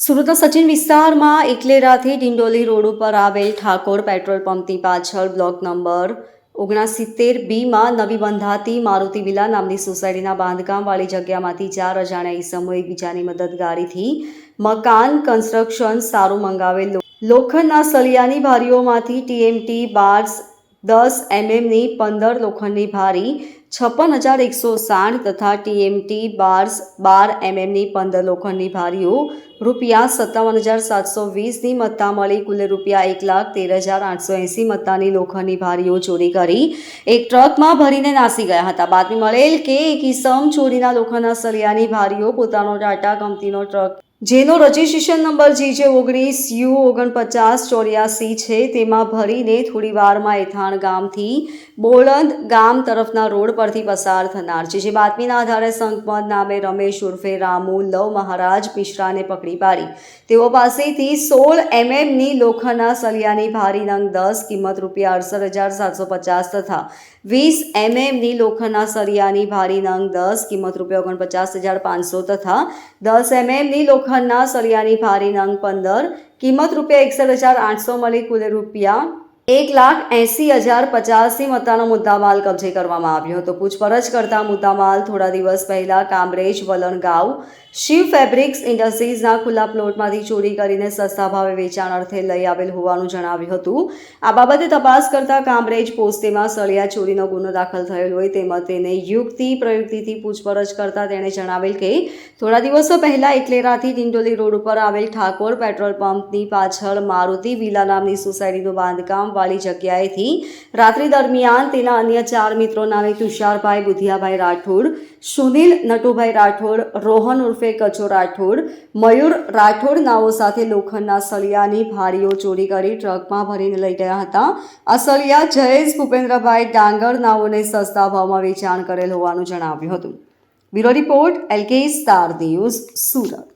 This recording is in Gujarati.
સુરતના સચિન વિસ્તારમાં એકલેરાથી ડિંડોલી રોડ ઉપર આવેલ ઠાકોર પેટ્રોલ પંપની પાછળ બ્લોક નંબર ઓગણસિત્તેર બીમાં નવી બંધાતી મારુતિ વિલા નામની સોસાયટીના બાંધકામવાળી જગ્યામાંથી ચાર અજાણ્યા ઈસમો એકબીજાની મદદગારીથી મકાન કન્સ્ટ્રક્શન સારું મંગાવેલ લોખંડના સળિયાની ભારીઓમાંથી ટીએમટી બાર્સ દસ એમએમની પંદર લોખંડની ભારી છપ્પન હજાર એકસો સાઠ તથા ટીએમટી બાર્સ બાર એમએમની પંદર લોખંડની ભારીઓ રૂપિયા સત્તાવન હજાર સાતસો વીસની મત્તા મળી. કુલ રૂપિયા એક લાખ તેર હજાર આઠસો એંસી મત્તાની લોખંડની ભારીઓ ચોરી કરી. એક ટ્રકમાં ભરીને નાસી ગયા હતા. બાતમી મળેલ કે એક ઈસમ ચોરીના લોખંડના સળિયાની ભારીઓ પોતાનો ટાટા કંપનીનો ટ્રક જેનો રજિસ્ટ્રેશન નંબર જી જે ઓગણીસ યુ ઓગણપચાસ ચોર્યાસી છે, તેમાં ભરીને થોડી વારમાં એથાણ ગામથી બોળંદ ગામ તરફના રોડ પરથી પસાર થનાર છે. જે બાતમીના આધારે સંકમદ નામે રમેશ ઉર્ફે રામુ લવ મહારાજ મિશ્રાને પકડી પાડી. તેઓ પાસેથી સોળ એમએમની લોખંડના સળિયાની ભારી નંગ દસ, કિંમત રૂપિયા અડસઠ હજાર સાતસો પચાસ તથા વીસ એમએમની લોખંડના સળિયાની ભારી નંગ દસ, કિંમત રૂપિયા ઓગણપચાસ હજાર પાંચસો તથા દસ એમએમની લોખંડના સળિયાની ભારી નંગ પંદર. કિંમત રૂપિયા એકસઠ હજાર આઠસો મળી કુલ રૂપિયા એક લાખ એંસી હજાર પચાસી મતાનો મુદ્દામાલ કબજે કરવામાં આવ્યો હતો. પૂછપરછ કરતા મુદ્દામાલ થોડા દિવસ પહેલા કામરેજ, વલણગાંવ, શિવ ફેબ્રિક્સ ઇન્ડસ્ટ્રીઝના ખુલ્લા પ્લોટમાંથી ચોરી કરીને સસ્તા ભાવે વેચાણ અર્થે લઈ આવેલ હોવાનું જણાવ્યું હતું. આ બાબતે તપાસ કરતા કામરેજ પોસ્ટેમાં સળિયા ચોરીનો ગુનો દાખલ થયેલ હોય તેમજ તેને યુક્તિ પ્રયુક્તિથી પૂછપરછ કરતા તેણે જણાવેલ કે, થોડા દિવસો પહેલા એકલેરાથી ડિંડોલી રોડ ઉપર આવેલ ઠાકોર પેટ્રોલ પંપની પાછળ મારુતિ વિલા નામની સોસાયટીનું બાંધકામ વાળી જગ્યાએથી રાત્રિ દરમિયાન તેના અન્ય ચાર મિત્રો નામે તુષારભાઈ, બુધિયાભાઈ રાઠોડ, સુનિલ, નટુભાઈ રાઠોડ, રોહન ઉર્ફે કચો રાઠોડ, મયુર રાઠોડ નાઓ સાથે લોખંડના સળિયાની ભારીઓ ચોરી કરી ટ્રકમાં ભરીને લઈ ગયા હતા. આ સળિયા જયેશ, ભૂપેન્દ્રભાઈ ડાંગર નાઓને સસ્તા ભાવમાં વેચાણ કરેલ હોવાનું જણાવ્યું હતું. Bureau report L K Star News, Surat.